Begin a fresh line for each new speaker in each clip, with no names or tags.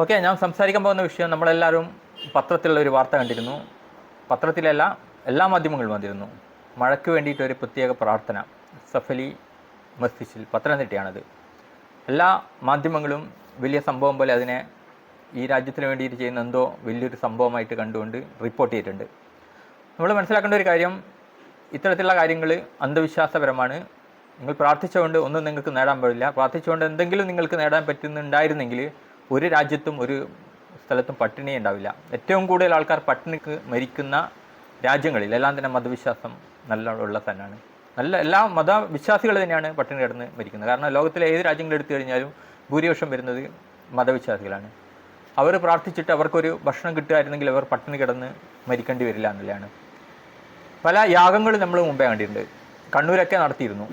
Okay ഞാൻ സംസാരിക്കാൻ പോകുന്ന വിഷയം നമ്മളെല്ലാവരും പത്രത്തിലുള്ള ഒരു വാർത്ത കണ്ടിരുന്നു. പത്രത്തിലല്ല എല്ലാ മാധ്യമങ്ങളും വന്നിരുന്നു. മഴയ്ക്ക് വേണ്ടിയിട്ട് ഒരു പ്രത്യേക പ്രാർത്ഥന. സഫലി മസ്തിഷിൽ പത്തനംതിട്ടയാണത്. എല്ലാ മാധ്യമങ്ങളും വലിയ സംഭവം പോലെ അതിനെ ഈ രാജ്യത്തിന് വേണ്ടിയിട്ട് ചെയ്യുന്ന എന്തോ വലിയൊരു സംഭവമായിട്ട് കണ്ടുകൊണ്ട് റിപ്പോർട്ട് ചെയ്തിട്ടുണ്ട്. നമ്മൾ മനസ്സിലാക്കേണ്ട ഒരു കാര്യം ഇത്തരത്തിലുള്ള കാര്യങ്ങൾ അന്ധവിശ്വാസപരമാണ്. നിങ്ങൾ പ്രാർത്ഥിച്ചുകൊണ്ട് ഒന്നും നിങ്ങൾക്ക് നേടാൻ പാടില്ല. പ്രാർത്ഥിച്ചുകൊണ്ട് എന്തെങ്കിലും നിങ്ങൾക്ക് നേടാൻ പറ്റുന്നുണ്ടായിരുന്നെങ്കിൽ ഒരു രാജ്യത്തും ഒരു സ്ഥലത്തും പട്ടിണി ഉണ്ടാവില്ല. ഏറ്റവും കൂടുതൽ ആൾക്കാർ പട്ടിണിക്ക് മരിക്കുന്ന രാജ്യങ്ങളിൽ എല്ലാം തന്നെ മതവിശ്വാസം നല്ല ഉള്ള തന്നെയാണ് നല്ല എല്ലാ മതവിശ്വാസികൾ തന്നെയാണ് പട്ടിണി കിടന്ന് മരിക്കുന്നത്. കാരണം ലോകത്തിലെ ഏത് രാജ്യങ്ങൾ എടുത്തു കഴിഞ്ഞാലും ഭൂരിപക്ഷം വരുന്നത് മതവിശ്വാസികളാണ്. അവർ പ്രാർത്ഥിച്ചിട്ട് അവർക്കൊരു ഭക്ഷണം കിട്ടുകയായിരുന്നെങ്കിൽ അവർ പട്ടിണി കിടന്ന് മരിക്കേണ്ടി വരില്ല എന്നുള്ളതാണ്. പല യാഗങ്ങളും നമ്മൾ മുമ്പേ കണ്ടിട്ടുണ്ട്. കണ്ണൂരൊക്കെ നടത്തിയിരുന്നു.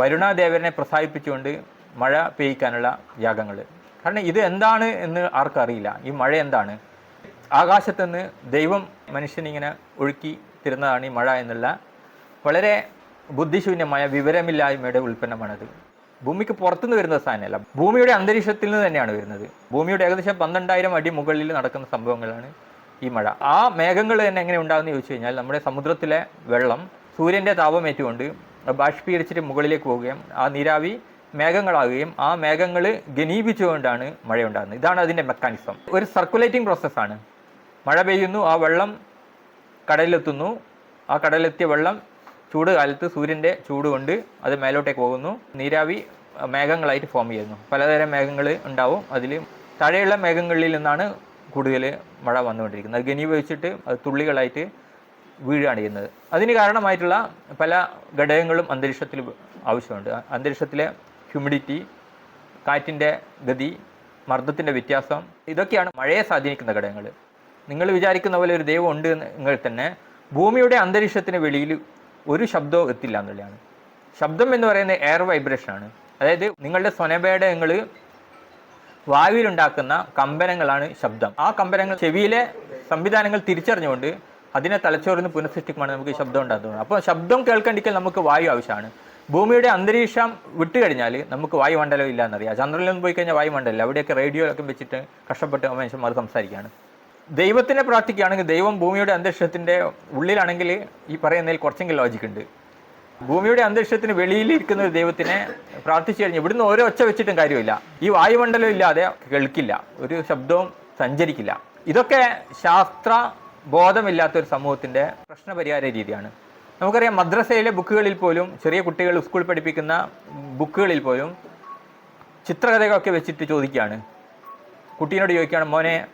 വരുണാദേവനെ പ്രസാദിപ്പിച്ചുകൊണ്ട് മഴ പെയ്യിക്കാനുള്ള യാഗങ്ങൾ. കാരണം ഇത് എന്താണ് എന്ന് ആർക്കും അറിയില്ല. ഈ മഴ എന്താണ്? ആകാശത്തുനിന്ന് ദൈവം മനുഷ്യനിങ്ങനെ ഒഴുക്കി തരുന്നതാണ് ഈ മഴ എന്നുള്ള വളരെ ബുദ്ധിശൂന്യമായ വിവരമില്ലായ്മയുടെ ഉൽപ്പന്നമാണത്. ഭൂമിക്ക് പുറത്തുനിന്ന് വരുന്ന സാധനമല്ല. ഭൂമിയുടെ അന്തരീക്ഷത്തിൽ നിന്ന് തന്നെയാണ് വരുന്നത്. ഭൂമിയുടെ ഏകദേശം പന്ത്രണ്ടായിരം അടി മുകളിൽ നടക്കുന്ന സംഭവങ്ങളാണ് ഈ മഴ. ആ മേഘങ്ങൾ തന്നെ എങ്ങനെ ഉണ്ടാകുന്ന ചോദിച്ചു കഴിഞ്ഞാൽ നമ്മുടെ സമുദ്രത്തിലെ വെള്ളം സൂര്യന്റെ താപമേറ്റുകൊണ്ട് ബാഷ്പീകരിച്ചിട്ട് മുകളിലേക്ക് പോവുകയും ആ നീരാവി മേഘങ്ങളാകുകയും ആ മേഘങ്ങൾ ഘനീപിച്ചുകൊണ്ടാണ് മഴയുണ്ടാകുന്നത്. ഇതാണ് അതിന്റെ മെക്കാനിസം ഒരു സർക്കുലേറ്റിംഗ് പ്രോസസ്സാണ് മഴ പെയ്യുന്നു ആ വെള്ളം കടലിലെത്തുന്നു. ആ കടലിലെത്തിയ വെള്ളം ചൂട് കാലത്ത് സൂര്യന്റെ ചൂട് കൊണ്ട് അത് മേലോട്ടേക്ക് പോകുന്നു. നീരാവി മേഘങ്ങളായിട്ട് ഫോം ചെയ്യുന്നു. പലതരം മേഘങ്ങൾ ഉണ്ടാവും അതിൽ. താഴെയുള്ള മേഘങ്ങളിൽ നിന്നാണ് കൂടുതൽ മഴ വന്നുകൊണ്ടിരിക്കുന്നത്. അത് ഘനീഭവിച്ചിട്ട് അത് തുള്ളികളായിട്ട് വീഴുകയാണ് ചെയ്യുന്നത്. അതിന് കാരണമായിട്ടുള്ള പല ഘടകങ്ങളും അന്തരീക്ഷത്തിൽ ആവശ്യമുണ്ട്. അന്തരീക്ഷത്തിലെ ഹ്യൂമിഡിറ്റി കാറ്റിന്റെ ഗതി മർദ്ദത്തിന്റെ വ്യത്യാസം ഇതൊക്കെയാണ് മഴയെ സ്വാധീനിക്കുന്ന ഘടകങ്ങൾ. നിങ്ങൾ വിചാരിക്കുന്ന പോലെ ഒരു ദൈവം ഉണ്ട് എങ്കിൽ തന്നെ ഭൂമിയുടെ അന്തരീക്ഷത്തിന് വെളിയിൽ ഒരു ശബ്ദവും എത്തില്ല എന്നുള്ളതാണ്. ശബ്ദം എന്ന് പറയുന്നത് എയർ വൈബ്രേഷനാണ് അതായത് നിങ്ങളുടെ സ്വനഭേടകങ്ങൾ വായുവിലുണ്ടാക്കുന്ന കമ്പനങ്ങളാണ് ശബ്ദം. ആ കമ്പനങ്ങൾ ചെവിയിലെ സംവിധാനങ്ങൾ തിരിച്ചറിഞ്ഞുകൊണ്ട് അതിനെ തലച്ചോറിന് പുനഃസൃഷ്ടിക്കുമ്പോൾ നമുക്ക് ശബ്ദം ഉണ്ടാകുന്നത് അപ്പോൾ ശബ്ദം കേൾക്കേണ്ടിക്കൽ നമുക്ക് വായു ആവശ്യമാണ്. ഭൂമിയുടെ അന്തരീക്ഷം വിട്ടുകഴിഞ്ഞാൽ നമുക്ക് വായുമണ്ഡലം ഇല്ല എന്നറിയാം ചന്ദ്രനിലൊന്നും പോയി കഴിഞ്ഞാൽ വായുമണ്ഡലം അവിടെയൊക്കെ റേഡിയോയിലൊക്കെ വെച്ചിട്ട് കഷ്ടപ്പെട്ട് മനുഷ്യന്മാർ സംസാരിക്കുകയാണ്. ദൈവത്തിനെ പ്രാർത്ഥിക്കുകയാണെങ്കിൽ ദൈവം ഭൂമിയുടെ അന്തരീക്ഷത്തിന്റെ ഉള്ളിലാണെങ്കിൽ ഈ പറയുന്നതിൽ കുറച്ചെങ്കിലും ലോജിക് ഉണ്ട്. ഭൂമിയുടെ അന്തരീക്ഷത്തിന് വെളിയിൽ ഇരിക്കുന്ന ഒരു ദൈവത്തിനെ പ്രാർത്ഥിച്ചു കഴിഞ്ഞാൽ ഇവിടുന്ന് ഓരോ ഒച്ച വെച്ചിട്ടും കാര്യമില്ല. ഈ വായുമണ്ഡലം ഇല്ലാതെ കേൾക്കില്ല. ഒരു ശബ്ദവും സഞ്ചരിക്കില്ല. ഇതൊക്കെ ശാസ്ത്ര ബോധമില്ലാത്ത ഒരു സമൂഹത്തിന്റെ പ്രശ്നപരിഹാര രീതിയാണ്. നമുക്കറിയാം മദ്രസയിലെ ബുക്കുകളിൽ പോലും ചെറിയ കുട്ടികൾ സ്കൂളിൽ പഠിപ്പിക്കുന്ന ബുക്കുകളിൽ പോലും ചിത്രകഥകളൊക്കെ വെച്ചിട്ട് ചോദിക്കുകയാണ്. കുട്ടീനോട് ചോദിക്കുകയാണ് മോനെ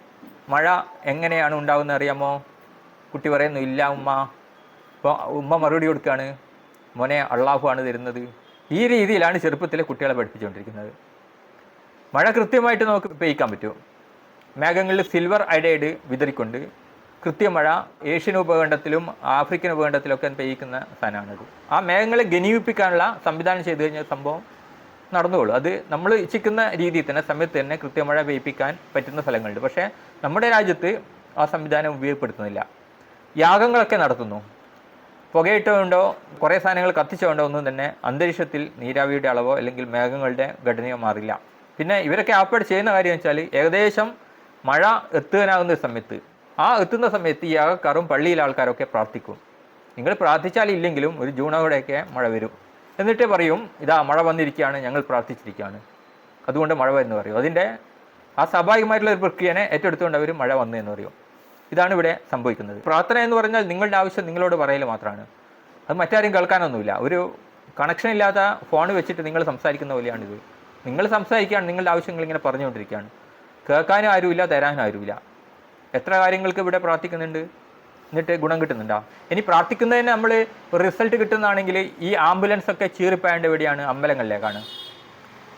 മഴ എങ്ങനെയാണ് ഉണ്ടാകുന്നത് അറിയാമോ? കുട്ടി പറയുന്നു ഇല്ല ഉമ്മ. അപ്പോൾ ഉമ്മ മറുപടി കൊടുക്കുകയാണ് മോനെ അള്ളാഹു ആണ് തരുന്നത്. ഈ രീതിയിലാണ് ചെറുപ്പത്തിലെ കുട്ടികളെ പഠിപ്പിച്ചുകൊണ്ടിരിക്കുന്നത്. മഴ കൃത്യമായിട്ട് നമുക്ക് പെയ്ക്കാൻ പറ്റും. മേഘങ്ങളിൽ സിൽവർ അയഡൈഡ് വിതറിക്കൊണ്ട് കൃത്യമഴ ഏഷ്യൻ ഉപഖണ്ഡത്തിലും ആഫ്രിക്കൻ ഉപഖണ്ഡത്തിലൊക്കെ പെയ്യിക്കുന്ന സാധനമാണത് ആ മേഘങ്ങളെ ഘനീവിപ്പിക്കാനുള്ള സംവിധാനം ചെയ്തു കഴിഞ്ഞ സംഭവം നടന്നുകൊള്ളൂ അത് നമ്മൾ ഇച്ഛിക്കുന്ന രീതിയിൽ തന്നെ സമയത്ത് തന്നെ കൃത്യമഴ പെയ്യിപ്പിക്കാൻ പറ്റുന്ന സ്ഥലങ്ങളുണ്ട്. പക്ഷേ നമ്മുടെ രാജ്യത്ത് ആ സംവിധാനം ഉപയോഗപ്പെടുത്തുന്നില്ല. യാഗങ്ങളൊക്കെ നടത്തുന്നു. പുകയിട്ടുകൊണ്ടോ കുറേ സാധനങ്ങൾ കത്തിച്ചുകൊണ്ടോ ഒന്നും തന്നെ അന്തരീക്ഷത്തിൽ നീരാവിയുടെ അളവോ അല്ലെങ്കിൽ മേഘങ്ങളുടെ ഘടനയോ മാറില്ല. പിന്നെ ഇവരൊക്കെ ആപ്പേഡ് ചെയ്യുന്ന കാര്യം വെച്ചാൽ ഏകദേശം മഴ എത്തുവാനാകുന്ന സമയത്ത് ആ എത്തുന്ന സമയത്ത് ഈ യാഗക്കാരും പള്ളിയിലെ ആൾക്കാരൊക്കെ പ്രാർത്ഥിക്കും. നിങ്ങൾ പ്രാർത്ഥിച്ചാൽ ഇല്ലെങ്കിലും ഒരു ജൂണോടെയൊക്കെ മഴ വരും. എന്നിട്ട് പറയും ഇതാ മഴ വന്നിരിക്കുകയാണ് ഞങ്ങൾ പ്രാർത്ഥിച്ചിരിക്കുകയാണ്. അതുകൊണ്ട് മഴ വരുന്നു പറയും. അതിന്റെ ആ സ്വാഭാവികമായിട്ടുള്ള ഒരു പ്രക്രിയനെ ഏറ്റെടുത്തുകൊണ്ട് അവർ മഴ വന്നു എന്ന് പറയും. ഇതാണ് ഇവിടെ സംഭവിക്കുന്നത്. പ്രാർത്ഥന എന്ന് പറഞ്ഞാൽ നിങ്ങളുടെ ആവശ്യം നിങ്ങളോട് പറയൽ മാത്രമാണ്. അത് മറ്റാരും കേൾക്കാനൊന്നുമില്ല. ഒരു കണക്ഷൻ ഇല്ലാത്ത ഫോൺ വെച്ചിട്ട് നിങ്ങൾ സംസാരിക്കുന്ന പോലെയാണിത്. നിങ്ങൾ സംസാരിക്കുകയാണ് നിങ്ങളുടെ ആവശ്യങ്ങൾ ഇങ്ങനെ പറഞ്ഞുകൊണ്ടിരിക്കുകയാണ്. കേൾക്കാനും ആരുമില്ല തരാനും ആരുമില്ല. എത്ര കാര്യങ്ങൾക്ക് ഇവിടെ പ്രാർത്ഥിക്കുന്നുണ്ട്? എന്നിട്ട് ഗുണം കിട്ടുന്നുണ്ടോ? ഇനി പ്രാർത്ഥിക്കുന്നതിന് നമ്മൾ റിസൾട്ട് കിട്ടുന്നതാണെങ്കിൽ ഈ ആംബുലൻസ് ഒക്കെ ചീറിപ്പായേണ്ട എവിടെയാണ് അമ്പലങ്ങളിലേക്കാണ്.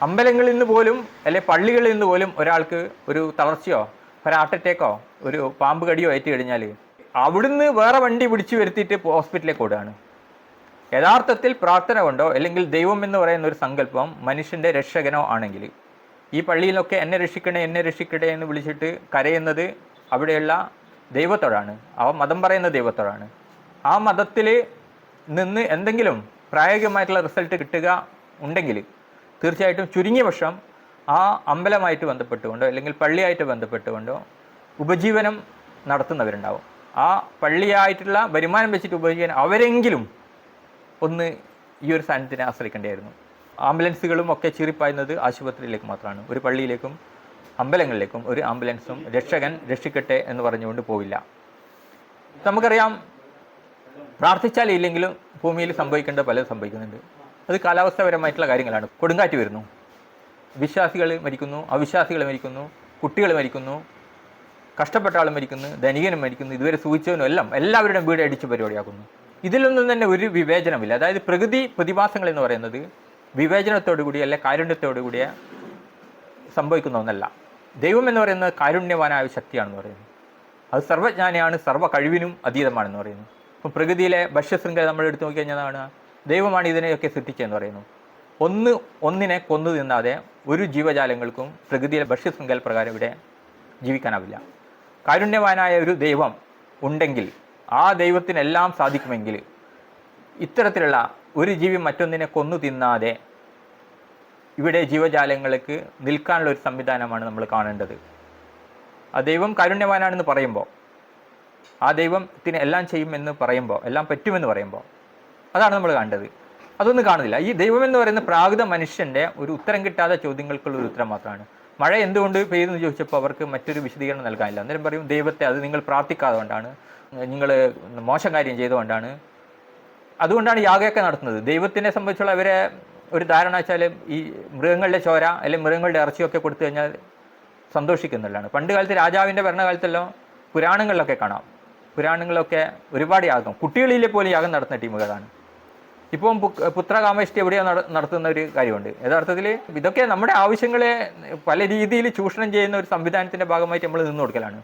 അമ്പലങ്ങളിൽ നിന്ന് പോലും അല്ലെ പള്ളികളിൽ നിന്ന് പോലും ഒരാൾക്ക് ഒരു തളർച്ചയോ ഒരു ഹാർട്ട് അറ്റാക്കോ ഒരു പാമ്പ് കടിയോ ഏറ്റ് കഴിഞ്ഞാൽ അവിടുന്ന് വേറെ വണ്ടി പിടിച്ചു വരുത്തിയിട്ട് ഹോസ്പിറ്റലിലേക്ക് ഓടുകയാണ്. യഥാർത്ഥത്തിൽ പ്രാർത്ഥന കൊണ്ടോ അല്ലെങ്കിൽ ദൈവം എന്ന് പറയുന്ന ഒരു സങ്കല്പം മനുഷ്യന്റെ രക്ഷകനോ ആണെങ്കിൽ ഈ പള്ളിയിലൊക്കെ എന്നെ രക്ഷിക്കണേ എന്നെ രക്ഷിക്കട്ടെ എന്ന് വിളിച്ചിട്ട് കരയുന്നത് അവിടെയുള്ള ദൈവത്തോടാണ്. അവ മതം പറയുന്ന ദൈവത്തോടാണ്. ആ മതത്തിൽ നിന്ന് എന്തെങ്കിലും പ്രായോഗികമായിട്ടുള്ള റിസൾട്ട് കിട്ടുക ഉണ്ടെങ്കിൽ തീർച്ചയായിട്ടും ചുരുങ്ങിയ പക്ഷം ആ അമ്പലമായിട്ട് ബന്ധപ്പെട്ടുകൊണ്ടോ അല്ലെങ്കിൽ പള്ളിയായിട്ട് ബന്ധപ്പെട്ടുകൊണ്ടോ ഉപജീവനം നടത്തുന്നവരുണ്ടാവും. ആ പള്ളിയായിട്ടുള്ള വരുമാനം വെച്ചിട്ട് ഉപജീവനം അവരെങ്കിലും ഒന്ന് ഈ ഒരു സാധനത്തിനെ ആശ്രയിക്കേണ്ടിയായിരുന്നു. ആംബുലൻസുകളും ഒക്കെ ചീറിപ്പായുന്നത് ആശുപത്രിയിലേക്ക് മാത്രമാണ്. ഒരു പള്ളിയിലേക്കും അമ്പലങ്ങളിലേക്കും ഒരു ആംബുലൻസും രക്ഷകൻ രക്ഷിക്കട്ടെ എന്ന് പറഞ്ഞുകൊണ്ട് പോവില്ല. നമുക്കറിയാം പ്രാർത്ഥിച്ചാൽ ഇല്ലെങ്കിലും ഭൂമിയിൽ സംഭവിക്കേണ്ട പലതും സംഭവിക്കുന്നുണ്ട്. അത് കാലാവസ്ഥാപരമായിട്ടുള്ള കാര്യങ്ങളാണ്. കൊടുങ്കാറ്റ് വരുന്നു. വിശ്വാസികൾ മരിക്കുന്നു അവിശ്വാസികൾ മരിക്കുന്നു കുട്ടികൾ മരിക്കുന്നു കഷ്ടപ്പെട്ട ആൾ മരിക്കുന്നു ധനികനും മരിക്കുന്നു ഇതുവരെ സൂചിച്ചവനും എല്ലാം എല്ലാവരുടെയും വീട് അടിച്ച് പരിപാടിയാക്കുന്നു. ഇതിലൊന്നും തന്നെ ഒരു വിവേചനമില്ല. അതായത് പ്രകൃതി പ്രതിഭാസങ്ങൾ എന്ന് പറയുന്നത് വിവേചനത്തോടു കൂടി അല്ലെ കാരുണ്യത്തോടു കൂടിയ സംഭവിക്കുന്ന ഒന്നല്ല. ദൈവം എന്ന് പറയുന്നത് കാരുണ്യവാനായ ശക്തിയാണെന്ന് പറയുന്നു. അത് സർവജ്ഞാനിയാണ് സർവ കഴിവിനും അതീതമാണെന്ന് പറയുന്നു. ഇപ്പം പ്രകൃതിയിലെ ഭക്ഷ്യശൃംഖല നമ്മൾ എടുത്തു നോക്കിക്കഴിഞ്ഞാൽ ദൈവമാണ് ഇതിനെയൊക്കെ സൃഷ്ടിച്ചതെന്ന് പറയുന്നു. ഒന്ന് ഒന്നിനെ കൊന്നു തിന്നാതെ ഒരു ജീവജാലങ്ങൾക്കും പ്രകൃതിയിലെ ഭക്ഷ്യശൃംഖല പ്രകാരം ഇവിടെ ജീവിക്കാനാവില്ല. കാരുണ്യവാനായ ഒരു ദൈവം ഉണ്ടെങ്കിൽ ആ ദൈവത്തിനെല്ലാം സാധിക്കുമെങ്കിൽ ഇത്തരത്തിലുള്ള ഒരു ജീവി മറ്റൊന്നിനെ കൊന്നു തിന്നാതെ ഇവിടെ ജീവജാലങ്ങൾക്ക് നിൽക്കാനുള്ള ഒരു സംവിധാനമാണ് നമ്മൾ കാണേണ്ടത്. ആ ദൈവം കാരുണ്യവാനാണെന്ന് പറയുമ്പോൾ ആ ദൈവത്തിന് എല്ലാം ചെയ്യുമെന്ന് പറയുമ്പോൾ എല്ലാം പറ്റുമെന്ന് പറയുമ്പോൾ അതാണ് നമ്മൾ കണ്ടത്. അതൊന്നും കാണുന്നില്ല. ഈ ദൈവം എന്ന് പറയുന്ന പ്രാകൃത മനുഷ്യന്റെ ഒരു ഉത്തരം കിട്ടാത്ത ചോദ്യങ്ങൾക്കുള്ള ഒരു ഉത്തരം മാത്രമാണ്. മഴ എന്തുകൊണ്ട് പെയ്തെന്ന് ചോദിച്ചപ്പോൾ അവർക്ക് മറ്റൊരു വിശദീകരണം നൽകാനില്ല. അന്നേരം പറയും ദൈവത്തെ അത് നിങ്ങൾ പ്രാർത്ഥിക്കാതെ കൊണ്ടാണ് നിങ്ങൾ മോശം കാര്യം ചെയ്തുകൊണ്ടാണ്. അതുകൊണ്ടാണ് യാഗമൊക്കെ നടത്തുന്നത്. ദൈവത്തിനെ സംബന്ധിച്ചുള്ള അവരെ ഒരു ധാരണ വെച്ചാൽ ഈ മൃഗങ്ങളുടെ ചോര അല്ലെങ്കിൽ മൃഗങ്ങളുടെ ഇറച്ചിയൊക്കെ കൊടുത്തു കഴിഞ്ഞാൽ സന്തോഷിക്കുന്നുള്ളതാണ് പണ്ട് കാലത്ത് രാജാവിന്റെ ഭരണകാലത്തെല്ലാം പുരാണങ്ങളിലൊക്കെ കാണാം. പുരാണങ്ങളിലൊക്കെ ഒരുപാട് യാഗം. കുട്ടികളിലെ പോലും യാഗം നടത്തുന്ന ടീമുകളാണ് ഇപ്പം പുത്രകാമേഷ്ടി എവിടെയോ നട നടത്തുന്ന ഒരു കാര്യമുണ്ട്. യഥാർത്ഥത്തിൽ ഇതൊക്കെ നമ്മുടെ ആവശ്യങ്ങളെ പല രീതിയിൽ ചൂഷണം ചെയ്യുന്ന ഒരു സംവിധാനത്തിന്റെ ഭാഗമായിട്ട് നമ്മൾ നിന്ന് കൊടുക്കലാണ്.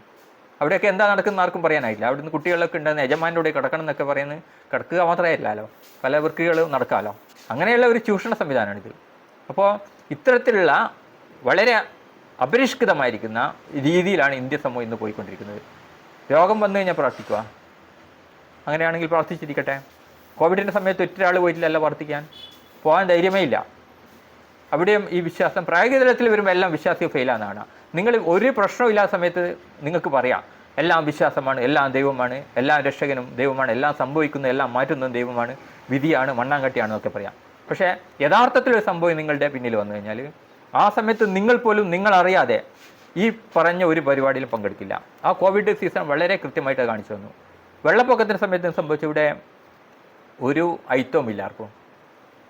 അവിടെയൊക്കെ എന്താ നടക്കുന്ന ആർക്കും പറയാനായില്ല. അവിടുന്ന് കുട്ടികളൊക്കെ ഉണ്ടെന്ന് യജമാനോട് കൂടെ കിടക്കണം എന്നൊക്കെ പറയുന്നത് കിടക്കുക മാത്രമേ ഇല്ലല്ലോ പല വൃക്കുകളും നടക്കാമല്ലോ. അങ്ങനെയുള്ള ഒരു ചൂഷണ സംവിധാനമാണിത്. അപ്പോൾ ഇത്തരത്തിലുള്ള വളരെ അപരിഷ്കൃതമായിരിക്കുന്ന രീതിയിലാണ് ഇന്ത്യ സമൂഹം ഇന്ന് പോയിക്കൊണ്ടിരിക്കുന്നത്. രോഗം വന്നു കഴിഞ്ഞാൽ പ്രാർത്ഥിക്കുക. അങ്ങനെയാണെങ്കിൽ പ്രാർത്ഥിച്ചിരിക്കട്ടെ. കോവിഡിന്റെ സമയത്ത് ഒറ്റരാൾ പോയിട്ടില്ലല്ല പ്രാർത്ഥിക്കാൻ. പോകാൻ ധൈര്യമേ ഇല്ല. അവിടെയും ഈ വിശ്വാസം പ്രായോഗിക തലത്തിൽ വരുമ്പോൾ എല്ലാം വിശ്വാസികൾ ഫെയിലാണെന്നാണ് നിങ്ങൾ ഒരു പ്രശ്നവും ഇല്ലാത്ത സമയത്ത് നിങ്ങൾക്ക് പറയാം. എല്ലാം വിശ്വാസമാണ് എല്ലാം ദൈവമാണ് എല്ലാം രക്ഷകനും ദൈവമാണ് എല്ലാം സംഭവിക്കുന്ന എല്ലാം മാറ്റുന്ന ദൈവമാണ് വിധിയാണ് മണ്ണാങ്കട്ടിയാണ് എന്നൊക്കെ പറയാം. പക്ഷേ യഥാർത്ഥത്തിൽ ഒരു സംഭവം നിങ്ങളുടെ പിന്നിൽ വന്നു കഴിഞ്ഞാൽ ആ സമയത്ത് നിങ്ങൾ പോലും നിങ്ങൾ അറിയാതെ ഈ പറഞ്ഞ ഒരു പരിപാടിയിലും പങ്കെടുക്കില്ല. ആ കോവിഡ് സീസൺ വളരെ കൃത്യമായിട്ട് കാണിച്ചു തന്നു. വെള്ളപ്പൊക്കത്തിന് സമയത്ത് സംഭവിച്ച ഇവിടെ? ഒരു ഐത്തവും ഇല്ല ആർക്കും.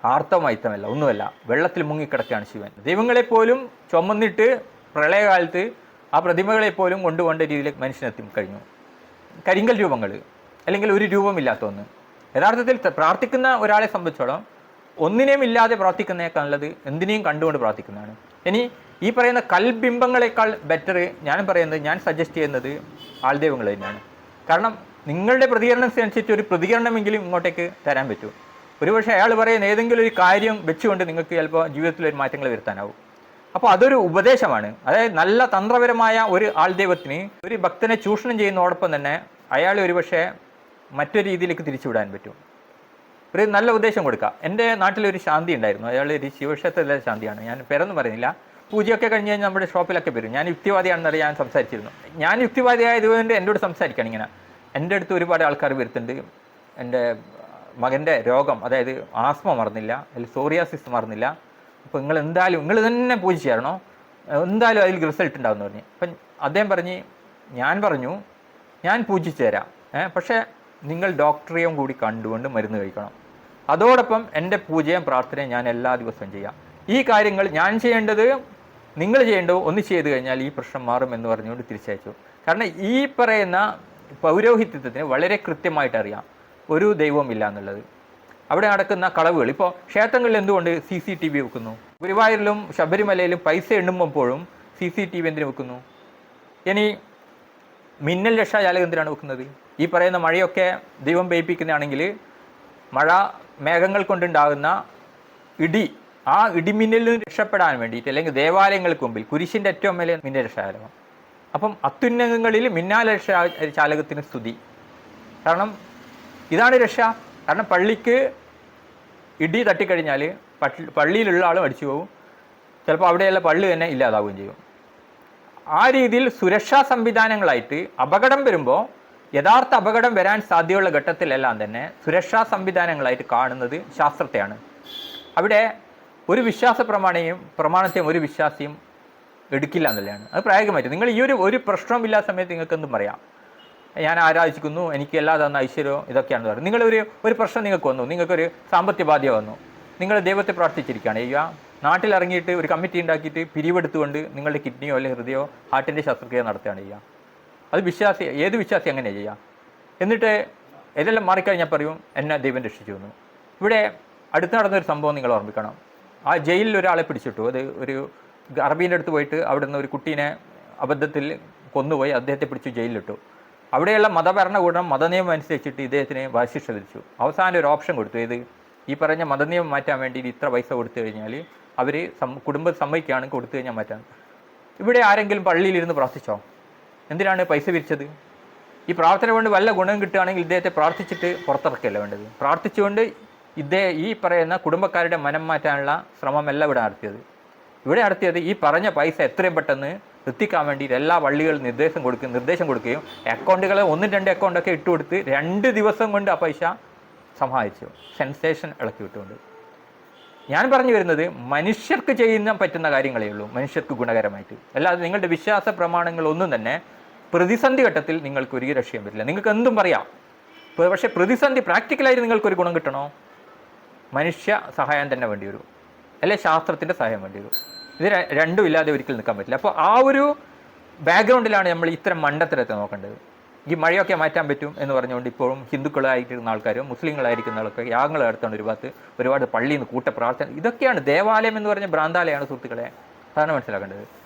ആർത്തവം ഐത്തമല്ല ഒന്നുമല്ല. വെള്ളത്തിൽ മുങ്ങിക്കിടക്കുകയാണ് ശിവൻ. ദൈവങ്ങളെ പോലും ചുമന്നിട്ട് പ്രളയകാലത്ത് ആ പ്രതിമകളെ പോലും കൊണ്ടുപോകേണ്ട രീതിയിൽ മനുഷ്യനെത്തി കഴിഞ്ഞു. കരിങ്കൽ രൂപങ്ങൾ അല്ലെങ്കിൽ ഒരു രൂപമില്ലാത്ത ഒന്ന് യഥാർത്ഥത്തിൽ പ്രാർത്ഥിക്കുന്ന ഒരാളെ സംബന്ധിച്ചോളം ഒന്നിനെയും ഇല്ലാതെ പ്രാർത്ഥിക്കുന്നേക്കാൾ നല്ലത് എന്തിനേയും കണ്ടുകൊണ്ട് പ്രാർത്ഥിക്കുന്നതാണ്. ഇനി ഈ പറയുന്ന കൽബിംബങ്ങളെക്കാൾ ബെറ്റർ ഞാൻ പറയുന്നത് ഞാൻ സജസ്റ്റ് ചെയ്യുന്നത് ആൾദൈവങ്ങൾ തന്നെയാണ്. കാരണം നിങ്ങളുടെ പ്രതികരണത്തിനനുസരിച്ച് ഒരു പ്രതികരണമെങ്കിലും ഇങ്ങോട്ടേക്ക് തരാൻ പറ്റും. ഒരുപക്ഷെ അയാൾ പറയുന്ന ഏതെങ്കിലും ഒരു കാര്യം വെച്ചുകൊണ്ട് നിങ്ങൾക്ക് ചിലപ്പോൾ ജീവിതത്തിൽ ഒരു മാറ്റങ്ങൾ വരുത്താനാവും. അപ്പോൾ അതൊരു ഉപദേശമാണ്. അതായത് നല്ല തന്ത്രപരമായ ഒരു ആൾ ആൾദൈവത്തിന് ഒരു ഭക്തനെ ചൂഷണം ചെയ്യുന്നതോടൊപ്പം തന്നെ അയാൾ ഒരുപക്ഷെ മറ്റൊരു രീതിയിലേക്ക് തിരിച്ചുവിടാൻ പറ്റും. ഒരു നല്ല ഉപദേശം കൊടുക്കുക എന്റെ നാട്ടിലൊരു ശാന്തി ഉണ്ടായിരുന്നു. അയാൾ ഒരു ശിവക്ഷേത്രത്തിലെ ശാന്തിയാണ്. ഞാൻ പേരൊന്നും പറയുന്നില്ല. പൂജയൊക്കെ കഴിഞ്ഞ് കഴിഞ്ഞാൽ നമ്മുടെ ഷോപ്പിലൊക്കെ വരും. ഞാൻ യുക്തിവാദിയാണെന്ന് ഞാൻ സംസാരിച്ചിരുന്നു. ഞാൻ യുക്തിവാദിയായതുകൊണ്ട് എന്നോട് സംസാരിക്കണം ഇങ്ങനെ. എന്റെ അടുത്ത് ഒരുപാട് ആൾക്കാർ വരുത്തുന്നുണ്ട് എന്റെ മകന്റെ രോഗം അതായത് ആസ്മ മറന്നില്ല. അല്ലെങ്കിൽ സോറിയാസിസ് മറന്നില്ല. അപ്പോൾ നിങ്ങൾ എന്തായാലും നിങ്ങൾ തന്നെ പൂജ ചെയ്യണോ എന്തായാലും അതിൽ റിസൾട്ട് ഉണ്ടാവുമെന്ന് പറഞ്ഞു. അപ്പം അദ്ദേഹം പറഞ്ഞ് ഞാൻ പറഞ്ഞു ഞാൻ പൂജിച്ചു തരാം. പക്ഷേ നിങ്ങൾ ഡോക്ടറെയും കൂടി കണ്ടുകൊണ്ട് മരുന്ന് കഴിക്കണം. അതോടൊപ്പം എന്റെ പൂജയും പ്രാർത്ഥനയും ഞാൻ എല്ലാ ദിവസവും ചെയ്യാം. ഈ കാര്യങ്ങൾ ഞാൻ ചെയ്യേണ്ടത് നിങ്ങൾ ചെയ്യേണ്ടത് ഒന്ന് ചെയ്ത് കഴിഞ്ഞാൽ ഈ പ്രശ്നം മാറും എന്ന് പറഞ്ഞുകൊണ്ട് തിരിച്ചയച്ചു. കാരണം ഈ പറയുന്ന പൗരോഹിത്യത്തിന് വളരെ കൃത്യമായിട്ട് അറിയാം. ഒരു ദൈവമില്ല എന്നുള്ളത്. അവിടെ നടക്കുന്ന കളവുകൾ. ഇപ്പോൾ ക്ഷേത്രങ്ങളിൽ എന്തുകൊണ്ട് സി സി ടി വി വെക്കുന്നു? ഗുരുവായൂരിലും ശബരിമലയിലും പൈസ എണ്ണുമ്പോഴും സി സി ടി വി എന്തിനു വെക്കുന്നു? ഇനി മിന്നൽ രക്ഷാജാലകം എന്തിനാണ് വെക്കുന്നത്? ഈ പറയുന്ന മഴയൊക്കെ ദൈവം പെയ്പ്പിക്കുന്നതാണെങ്കിൽ മഴ മേഘങ്ങൾ കൊണ്ടുണ്ടാകുന്ന ഇടി ആ ഇടിമിന്നലിൽ നിന്ന് രക്ഷപ്പെടാൻ വേണ്ടിയിട്ട് അല്ലെങ്കിൽ ദേവാലയങ്ങൾക്ക് മുമ്പിൽ കുരിശിന്റെ ഏറ്റവും മേലെ മിന്നൽ രക്ഷാജാലകം അപ്പം അത്യുന്നതങ്ങളിൽ മിന്നാല രക്ഷാ ചാലകത്തിന് സ്തുതി. കാരണം ഇതാണ് രക്ഷ. കാരണം പള്ളിക്ക് ഇടി തട്ടിക്കഴിഞ്ഞാൽ പള്ളിയിലുള്ള ആളും അടിച്ചു പോകും ചിലപ്പോൾ അവിടെയുള്ള പള്ളി തന്നെ ഇല്ലാതാവുകയും ചെയ്യും. ആ രീതിയിൽ സുരക്ഷാ സംവിധാനങ്ങളായിട്ട് അപകടം വരുമ്പോൾ യഥാർത്ഥ അപകടം വരാൻ സാധ്യതയുള്ള ഘട്ടത്തിലെല്ലാം തന്നെ സുരക്ഷാ സംവിധാനങ്ങളായിട്ട് കാണുന്നത് ശാസ്ത്രത്തെയാണ്. അവിടെ ഒരു വിശ്വാസ പ്രമാണയും പ്രമാണത്തെയും ഒരു വിശ്വാസിയും എടുക്കില്ല എന്നുള്ളതാണ്. അത് പ്രായോഗികമായിട്ട്. നിങ്ങൾ ഈ ഒരു ഒരു പ്രശ്നമില്ലാത്ത സമയത്ത് നിങ്ങൾക്കെന്തും പറയാം. ഞാൻ ആരാധിക്കുന്നു എനിക്ക് എല്ലാ തന്ന ഐശ്വര്യവും ഇതൊക്കെയാണ് പറയുന്നത് നിങ്ങളൊരു ഒരു പ്രശ്നം നിങ്ങൾക്ക് വന്നു നിങ്ങൾക്കൊരു സാമ്പത്തിക ബാധ്യത വന്നു. നിങ്ങൾ ദൈവത്തെ പ്രാർത്ഥിച്ചിരിക്കുകയാണ് നാട്ടിൽ ഇറങ്ങിയിട്ട് ഒരു കമ്മിറ്റി ഉണ്ടാക്കിയിട്ട് പിരിവെടുത്തുകൊണ്ട് നിങ്ങളുടെ കിഡ്നിയോ അല്ലെങ്കിൽ ഹൃദയമോ ഹാർട്ടിന്റെ ശസ്ത്രക്രിയ നടത്തുകയാണ് ചെയ്യുക. അത് വിശ്വാസി ഏത് വിശ്വാസി അങ്ങനെ ചെയ്യുക? എന്നിട്ട് ഇതെല്ലാം മാറിക്കഴിഞ്ഞാൽ പറയും എന്നെ ദൈവം രക്ഷിച്ചു വന്നു ഇവിടെ അടുത്ത് നടന്നൊരു സംഭവം നിങ്ങൾ ഓർമ്മിക്കണം. ആ ജയിലിൽ ഒരാളെ പിടിച്ചിട്ടു. അത് ഒരു അറബീന്റെ അടുത്ത് പോയിട്ട് അവിടെ നിന്ന് ഒരു കുട്ടീനെ അബദ്ധത്തിൽ കൊന്നുപോയി അദ്ദേഹത്തെ പിടിച്ച് ജയിലിലിട്ടു. അവിടെയുള്ള മതഭരണകൂടം മതനിയമം അനുസരിച്ചിട്ട് ഇദ്ദേഹത്തിന് വധശിക്ഷ വിധിച്ചു അവസാനം ഒരു ഓപ്ഷൻ കൊടുത്തു. ഏത്? ഈ പറഞ്ഞ മതനിയമം മാറ്റാൻ വേണ്ടി ഇത്ര പൈസ കൊടുത്തു കഴിഞ്ഞാൽ അവർ കുടുംബം സമ്മതിക്കുകയാണെങ്കിൽ കൊടുത്തു കഴിഞ്ഞാൽ മാറ്റാൻ. ഇവിടെ ആരെങ്കിലും പള്ളിയിലിരുന്ന് പ്രാർത്ഥിച്ചോ? എന്തിനാണ് പൈസ പിരിച്ചത്? ഈ പ്രാർത്ഥന കൊണ്ട് വല്ല ഗുണം കിട്ടുകയാണെങ്കിൽ ഇദ്ദേഹത്തെ പ്രാർത്ഥിച്ചിട്ട് പുറത്തിറക്കല്ല വേണ്ടത്. പ്രാർത്ഥിച്ചുകൊണ്ട് ഇദ്ദേഹം ഈ പറയുന്ന കുടുംബക്കാരുടെ മനം മാറ്റാനുള്ള ശ്രമമല്ല ഇവിടെ നടത്തിയത്. ഇവിടെ നടത്തിയത് ഈ പറഞ്ഞ പൈസ എത്രയും പെട്ടെന്ന് എത്തിക്കാൻ വേണ്ടിയിട്ട് എല്ലാ വള്ളികളും നിർദ്ദേശം കൊടുക്കുകയും നിർദ്ദേശം കൊടുക്കുകയും അക്കൗണ്ടുകളെ ഒന്നും രണ്ട് അക്കൗണ്ടൊക്കെ ഇട്ട് കൊടുത്ത് രണ്ട് ദിവസം കൊണ്ട് ആ പൈസ സഹായിച്ചു സെൻസേഷൻ ഇളക്കി വിട്ടുകൊണ്ട്. ഞാൻ പറഞ്ഞു വരുന്നത് മനുഷ്യർക്ക് ചെയ്യുന്ന പറ്റുന്ന കാര്യങ്ങളേ ഉള്ളൂ. മനുഷ്യർക്ക് ഗുണകരമായിട്ട്. അല്ലാതെ നിങ്ങളുടെ വിശ്വാസ പ്രമാണങ്ങളൊന്നും തന്നെ പ്രതിസന്ധി ഘട്ടത്തിൽ നിങ്ങൾക്ക് ഒരു രക്ഷയും പറ്റില്ല നിങ്ങൾക്ക് എന്തും പറയാം. പക്ഷേ പ്രതിസന്ധി പ്രാക്ടിക്കലായിട്ട് നിങ്ങൾക്കൊരു ഗുണം കിട്ടണോ? മനുഷ്യ സഹായം തന്നെ വേണ്ടി വരും. അല്ലെ ശാസ്ത്രത്തിന്റെ സഹായം വേണ്ടി വരും. ഇത് രണ്ടും ഇല്ലാതെ ഒരിക്കലും നിൽക്കാൻ പറ്റില്ല. അപ്പോൾ ആ ഒരു ബാക്ക്ഗ്രൗണ്ടിലാണ് നമ്മൾ ഇത്തരം മണ്ടത്തരത്തെ നോക്കേണ്ടത്. ഈ മഴയൊക്കെ മാറ്റാൻ പറ്റും എന്ന് പറഞ്ഞുകൊണ്ട് ഇപ്പോഴും ഹിന്ദുക്കളായിരിക്കുന്ന ആൾക്കാരും മുസ്ലിങ്ങളായിരിക്കുന്ന ആൾക്കാർ യാഗങ്ങൾ നടത്തുന്ന ഒരു ഭാഗത്ത്. ഒരുപാട് പള്ളിയിൽ നിന്ന് കൂട്ട പ്രാർത്ഥന ഇതൊക്കെയാണ് ദേവാലയം എന്ന് പറഞ്ഞ ഭ്രാന്താലയമാണ് സുഹൃത്തുക്കളെ. അതാണ് മനസ്സിലാക്കേണ്ടത്.